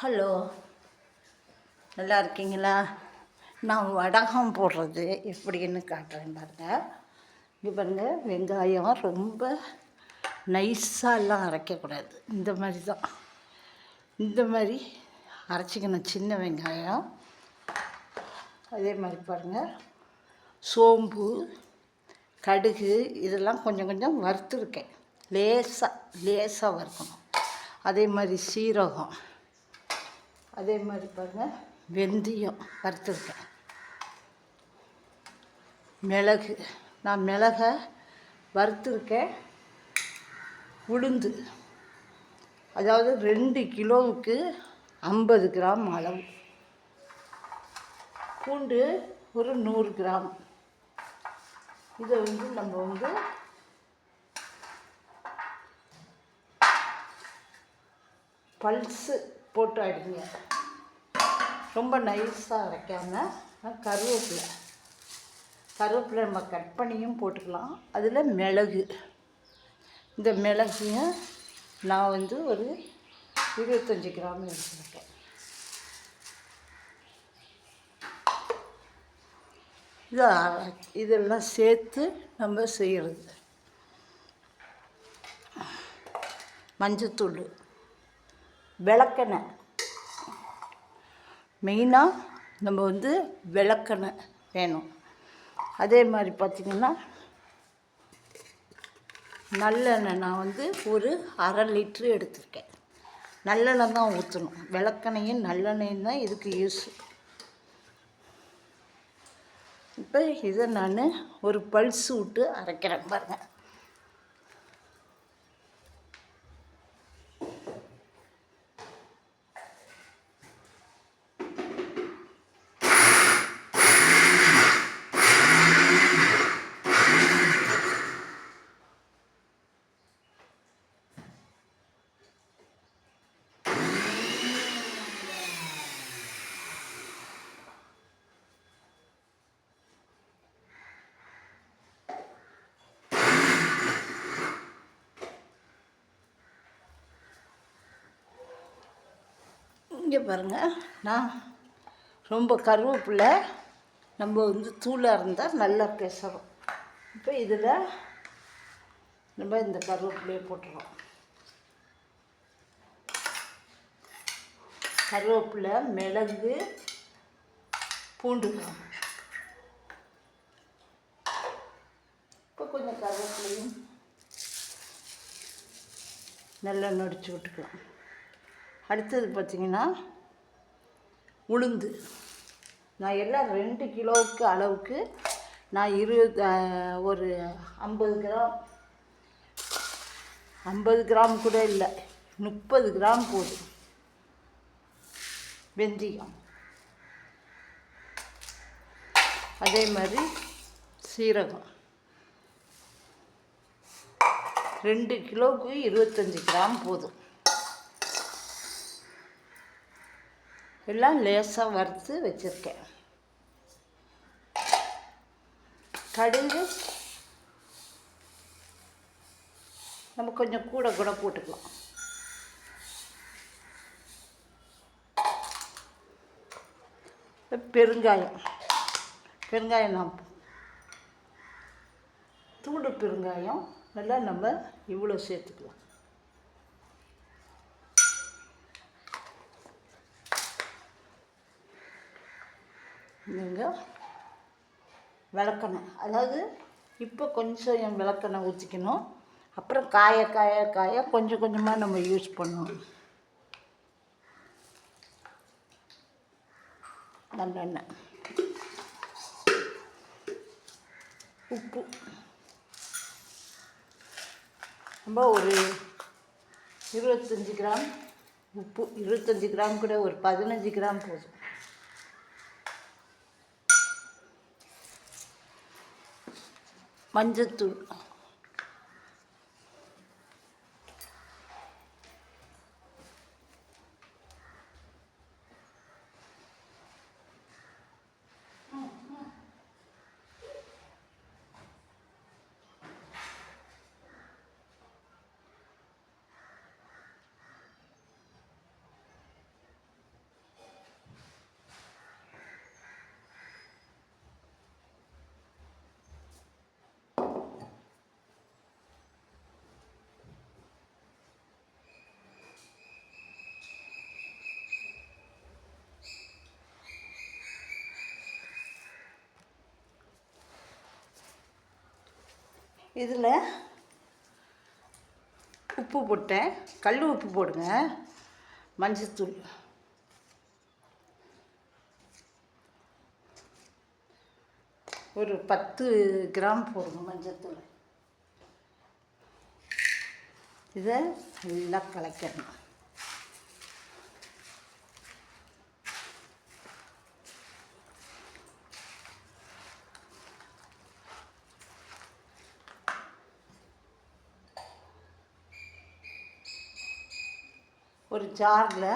Hello. நல்லா இருக்கீங்களா நான் வடகம் போடுறது எப்படின்னு காட்டுறேன் பாருங்க. இங்கே பாருங்க வெங்காயம் ரொம்ப நைஸாலாம் அரைக்கக்கூடாது. இந்த மாதிரி தான் இந்த மாதிரி அரைச்சிக்கணும் சின்ன வெங்காயம். அதே மாதிரி பாருங்கள் சோம்பு கடுகு இதெல்லாம் கொஞ்சம் கொஞ்சம் வறுத்துருக்கேன். லேசாக லேசாக வறுக்கணும். அதே மாதிரி சீரகம். அதே மாதிரி பாருங்கள் வெந்தயம் வறுத்துருக்கேன். மிளகு நான் மிளகை வறுத்துருக்கேன். உளுந்து அதாவது ரெண்டு கிலோவுக்கு ஐம்பது கிராம் அளவு. பூண்டு ஒரு நூறு கிராம். இதை வந்து நம்ம வந்து பல்ஸு போட்டு அடிங்க. ரொம்ப நைஸாக அரைக்காமல் கருவேப்பிலை. கருவேப்பிலை நம்ம கட் பண்ணியும் போட்டுக்கலாம். அதில் மிளகு. இந்த மிளகையும் நான் வந்து ஒரு இருபத்தஞ்சி கிராம் எடுத்துருக்கேன். இது இதெல்லாம் சேர்த்து நம்ம செய்கிறது மஞ்சத்தூள். விளக்கெண்ணெய் மெயினாக நம்ம வந்து விளக்கெண்ணெய் வேணும். அதே மாதிரி பார்த்திங்கன்னா நல்லெண்ணெய் நான் வந்து ஒரு அரை லிட்ரு எடுத்திருக்கேன். நல்லெண்ணெய் தான் ஊற்றணும் விளக்கெண்ணையும் நல்லெண்ணெயும் தான் இதுக்கு யூஸ் இப்போ இதை நான் ஒரு பல்ஸ் விட்டு அரைக்கிறேன் பாருங்கள் இங்கே பாருங்கள் நான் ரொம்ப கருவேப்பில்லை நம்ம வந்து தூளாக இருந்தால் நல்லா பேசுகிறோம் இப்போ இதில் நம்ம இந்த கருவேப்பிலையை போட்டுறோம். கருவேப்பிலை மிளகு பூண்டு. இப்போ கொஞ்சம் கருவேப்பிலையும் நல்லா நடிச்சு விட்டுக்கலாம். அடுத்தது பார்த்திங்கன்னா உளுந்து. நான் எல்லாம் ரெண்டு கிலோவுக்கு அளவுக்கு நான் இருபது ஒரு ஐம்பது கிராம் ஐம்பது கிராம் கூட இல்லை முப்பது கிராம் போதும். வெந்தயம். அதே மாதிரி சீரகம். ரெண்டு கிலோவுக்கு இருபத்தஞ்சி கிராம் போதும். எல்லாம் லேசாக வறுத்து வச்சுருக்கேன். கடுகு. நம்ம கொஞ்சம் கூட கூட போட்டுக்கலாம். பெருங்காயம். பெருங்காயம் நான் தூண்டு பெருங்காயம் நல்லா நம்ம இவ்வளோ சேர்த்துக்கலாம். நீங்கள் விளக்கணும். அதாவது இப்போ கொஞ்சம் என் விளக்கெண்ணெய் ஊற்றிக்கணும் அப்புறம் காய காய காய கொஞ்சம் கொஞ்சமாக நம்ம யூஸ் பண்ணணும். நல்லெண்ணெய் உப்பு. நம்ம ஒரு இருபத்தஞ்சி கிராம் உப்பு இருபத்தஞ்சி கிராம் கூட ஒரு பதினஞ்சு கிராம் போதும். மஞ்சத்தூள் இதில் உப்பு போட்டேன். கல் உப்பு போடுங்க. மஞ்சத்தூள் ஒரு பத்து கிராம் போடுங்க மஞ்சத்தூள் இதை நல்லா கலக்கணும். ஜாரில்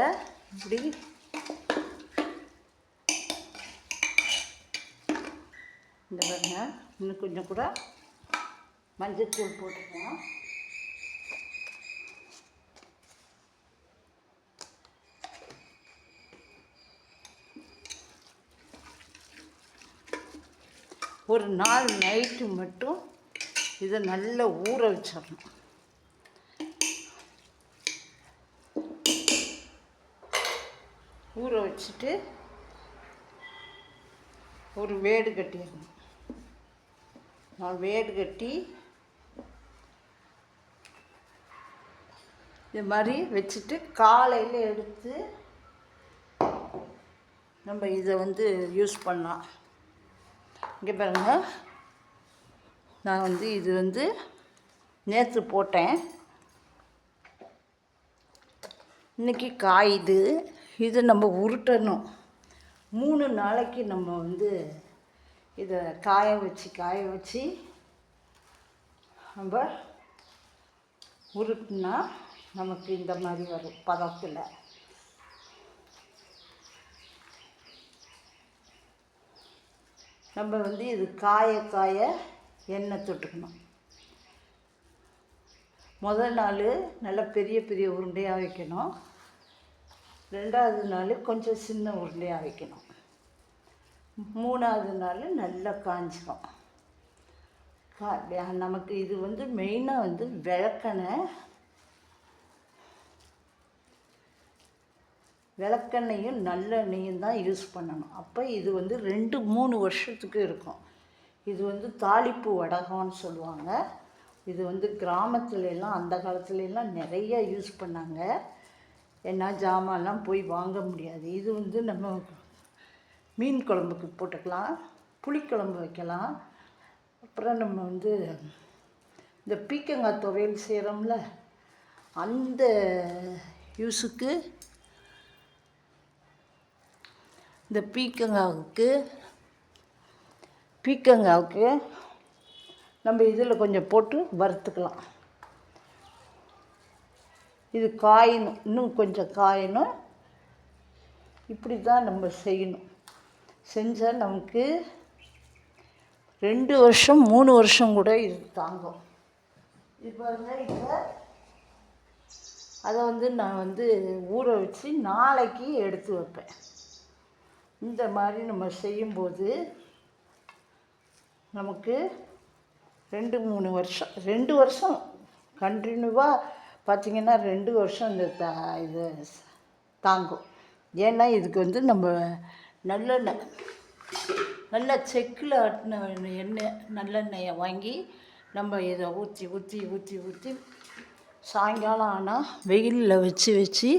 இதை இப்படி. இந்த பாருங்க இன்னும் கொஞ்சம் கூட மஞ்சத்தூள் போட்டுக்கலாம். ஒரு நாள் நைட்டு மட்டும் இதை நல்லா ஊற வச்சிடணும். ஊற வச்சுட்டு ஒரு வேடு கட்டிடணும். நான் வேடு கட்டி இது மாதிரி வச்சுட்டு காலையில் எடுத்து நம்ம இதை வந்து யூஸ் பண்ணலாம். இங்கே பாருங்கள் நான் வந்து இது வந்து நேற்று போட்டேன். இன்னைக்கு காயுது. இது நம்ம உருட்டணும். மூணு நாளைக்கு நம்ம வந்து இதை காய வச்சு காய வச்சு நம்ம உருட்டுனா நமக்கு இந்த மாதிரி வரும் பதத்தில். நம்ம வந்து இது காய காய எண்ணெய் தொட்டுக்கணும். முதல் நாள் நல்லா பெரிய பெரிய உருண்டையாக வைக்கணும். ரெண்டாவது நாள் கொஞ்சம் சின்ன உருளையாக வைக்கணும். மூணாவது நாள் நல்லா காஞ்சிடும் கா நமக்கு இது வந்து மெயினாக வந்து விளக்கெண்ணெய் விளக்கெண்ணையும் நல்லெண்ணெயும் தான் யூஸ் பண்ணணும். அப்போ இது வந்து ரெண்டு மூணு வருஷத்துக்கு இருக்கும். இது வந்து தாளிப்பு வடகம்னு சொல்லுவாங்க. இது வந்து கிராமத்துல எல்லாம் அந்த காலத்துலலாம் நிறைய யூஸ் பண்ணாங்க. ஏன்னா ஜாமான்லாம் போய் வாங்க முடியாது. இது வந்து நம்ம மீன் குழம்புக்கு போட்டுக்கலாம் புளிக்குழம்பு வைக்கலாம். அப்புறம் நம்ம வந்து இந்த பீக்கங்காய் துவையல் செய்கிறோம்ல அந்த யூஸுக்கு இந்த பீக்கங்காவுக்கு பீக்கங்காவுக்கு நம்ம இதில் கொஞ்சம் போட்டு வறுத்துக்கலாம். இது காயணும் இன்னும் கொஞ்சம் காயணும். இப்படி தான் நம்ம செய்யணும். செஞ்சால் நமக்கு ரெண்டு வருஷம் மூணு வருஷம் கூட இது தாங்கும். இப்போ இப்போ அதை வந்து நான் வந்து ஊற வச்சு நாளைக்கு எடுத்து வைப்பேன். இந்த மாதிரி நம்ம செய்யும்போது நமக்கு ரெண்டு மூணு வருஷம் ரெண்டு வருஷம் கண்டினியூவாக பார்த்திங்கன்னா ரெண்டு வருஷம் இந்த த இது தாங்கும். ஏன்னா இதுக்கு வந்து நம்ம நல்லெண்ணெய் நல்ல செக்கில் ஆட்டின எண்ணெய் நல்லெண்ணெயை வாங்கி நம்ம இதை ஊற்றி ஊற்றி ஊற்றி ஊற்றி சாயங்காலம் ஆனால் வெயிலில் வச்சு வச்சு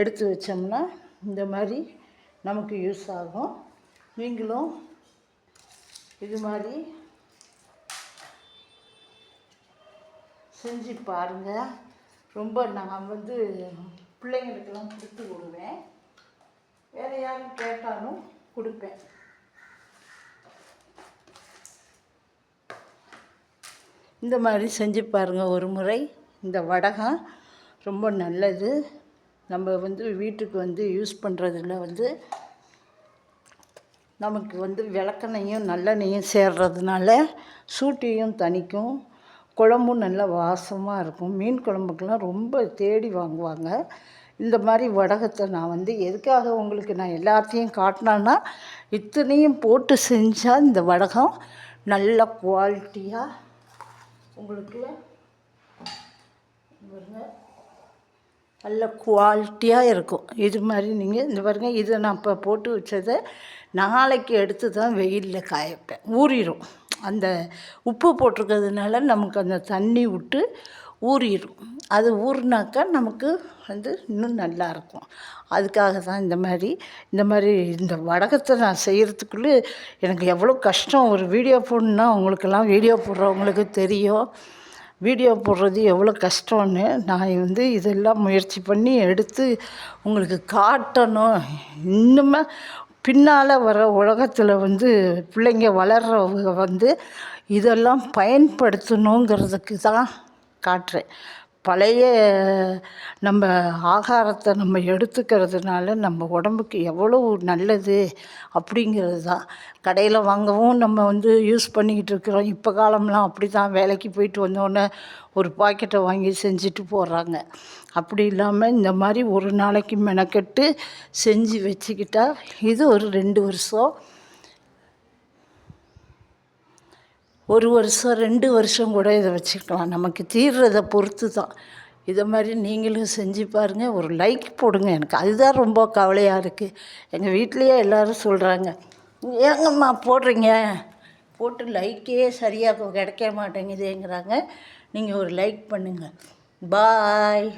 எடுத்து வச்சோம்னா இந்த மாதிரி நமக்கு யூஸ் ஆகும். நீங்களும் இது மாதிரி செஞ்சு பாருங்கள் ரொம்ப நான் வந்து பிள்ளைங்களுக்கெல்லாம் கொடுத்து விடுவேன். வேறு யாரும் கேட்டாலும் கொடுப்பேன். இந்த மாதிரி செஞ்சு பாருங்கள் ஒரு முறை. இந்த வடகம் ரொம்ப நல்லது. நம்ம வந்து வீட்டுக்கு வந்து யூஸ் பண்ணுறதுல வந்து நமக்கு வந்து விளக்கெண்ணையும் நல்லெண்ணையும் சேர்றதுனால சூட்டையும் தணிக்கும். குழம்பும் நல்லா வாசமாக இருக்கும். மீன் குழம்புக்கெல்லாம் ரொம்ப தேடி வாங்குவாங்க. இந்த மாதிரி வடகத்தை நான் வந்து எதுக்காக உங்களுக்கு நான் எல்லாத்தையும் காட்டினேன்னா இத்தனையும் போட்டு செஞ்சால் இந்த வடகம் நல்ல குவாலிட்டியாக உங்களுக்கு நல்ல குவாலிட்டியாக இருக்கும். இது மாதிரி நீங்கள் இந்த பாருங்க இதை நான் இப்போ போட்டு வச்சதை நாளைக்கு எடுத்து தான் வெயிலில் காய வைப்பேன். ஊறிடும் அந்த உப்பு போட்டிருக்கிறதுனால நமக்கு அந்த தண்ணி விட்டு ஊறிடும். அது ஊறினாக்கா நமக்கு வந்து இன்னும் நல்லா இருக்கும். அதுக்காக தான் இந்த மாதிரி இந்த மாதிரி இந்த வடகத்தை நான் செய்கிறதுக்குள்ளே எனக்கு எவ்வளோ கஷ்டம். ஒரு வீடியோ போடணுன்னா உங்களுக்கெல்லாம் வீடியோ போடுறவங்களுக்கு தெரியும். வீடியோ போடுறது எவ்வளோ கஷ்டம்னு நான் வந்து இதெல்லாம் முயற்சி பண்ணி எடுத்து உங்களுக்கு காட்டணும். இன்னுமே பின்னால் வர உலகத்தில் வந்து பிள்ளைங்க வளர்கிறவங்க வந்து இதெல்லாம் பயன்படுத்தணுங்கிறதுக்கு தான் காட்டுறேன். பழைய நம்ம ஆகாரத்தை நம்ம எடுத்துக்கிறதுனால நம்ம உடம்புக்கு எவ்வளோ நல்லது அப்படிங்கிறது தான். கடையில் வாங்கவும் நம்ம வந்து யூஸ் பண்ணிக்கிட்டு இருக்கிறோம். இப்போ காலம்லாம் அப்படி தான் வேலைக்கு போயிட்டு வந்தோடனே ஒரு பாக்கெட்டை வாங்கி செஞ்சுட்டு போடுறாங்க அப்படி இல்லாமல் இந்த மாதிரி ஒரு நாளைக்கு மெனக்கெட்டு செஞ்சு வச்சுக்கிட்டா இது ஒரு ரெண்டு வருஷம். ஒரு வருஷம் ரெண்டு வருஷம் கூட இதை வச்சுக்கலாம். நமக்கு தீர்றதை பொறுத்து தான் இதை மாதிரி நீங்களும் செஞ்சு பாருங்கள் ஒரு லைக் போடுங்க. எனக்கு அதுதான் ரொம்ப கவலையாக இருக்குது எங்கள் வீட்லேயே எல்லோரும் சொல்கிறாங்க ஏங்கம்மா போடுறீங்க? போட்டு லைக்கே சரியாக கிடைக்க மாட்டேங்குதுங்கிறாங்க. நீங்கள் ஒரு லைக் பண்ணுங்கள் பாய்